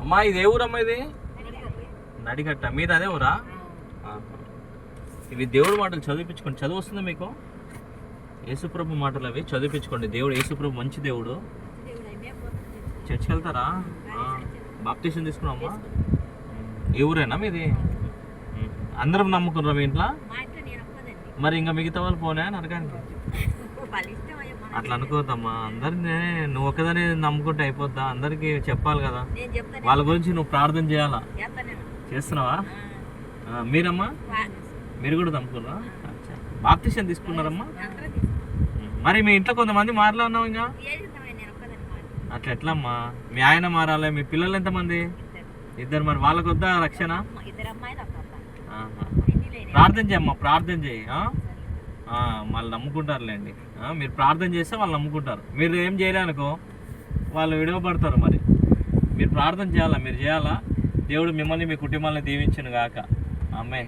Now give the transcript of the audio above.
అమ్మా ఇది ఏ ఊరమ్మా ఇది? నడిగట్ట. మీద అదే ఊరా. ఇవి దేవుడి మాటలు చదివించుకోండి చదువు వస్తుందా మీకు? యేసుప్రభు మాటలు అవి చదివించుకోండి దేవుడు యేసుప్రభు మంచి దేవుడు. చర్చికి వెళ్తారా బాప్తీసం తీసుకున్నామా ఏ ఊరేనా మీది. అందరం నమ్ముకున్నారా మీ ఇంట్లో? మరి ఇంకా మిగతా వాళ్ళు పోనా నరకానికి? అట్లా అనుకోవద్దమ్మా. అందరినీ నువ్వు ఒక్కదానే నమ్ముకుంటే అయిపోద్దా? అందరికి చెప్పాలి కదా. వాళ్ళ గురించి నువ్వు ప్రార్థన చేయాలా? చేస్తాను నేను చేస్తున్నావా? మీరమ్మా? మీరు కూడా నమ్ముకున్నారా? అచ్చా. బాప్తీసం తీసుకున్నారమ్మా. మరి మీ ఇంట్లో కొంతమంది మారలా ఉన్నావు ఇంకా? అట్లా ఎట్లమ్మా? మీ ఆయన మారాలి మీ పిల్లలు ఎంతమంది? ఇద్దరు. మరి వాళ్ళకు వద్దా రక్షణ ప్రార్థన చేయమ్మా ప్రార్థన చేయి వాళ్ళు నమ్ముకుంటారులేండి. మీరు ప్రార్థన చేస్తే వాళ్ళు నమ్ముకుంటారు. మీరు ఏం చేయలేనుకో వాళ్ళు విడవబడతారు మరి. మీరు ప్రార్థన చేయాలా? మీరు చేయాలా? దేవుడు మిమ్మల్ని మీ కుటుంబాన్ని దీవించను గాక అమ్మాయి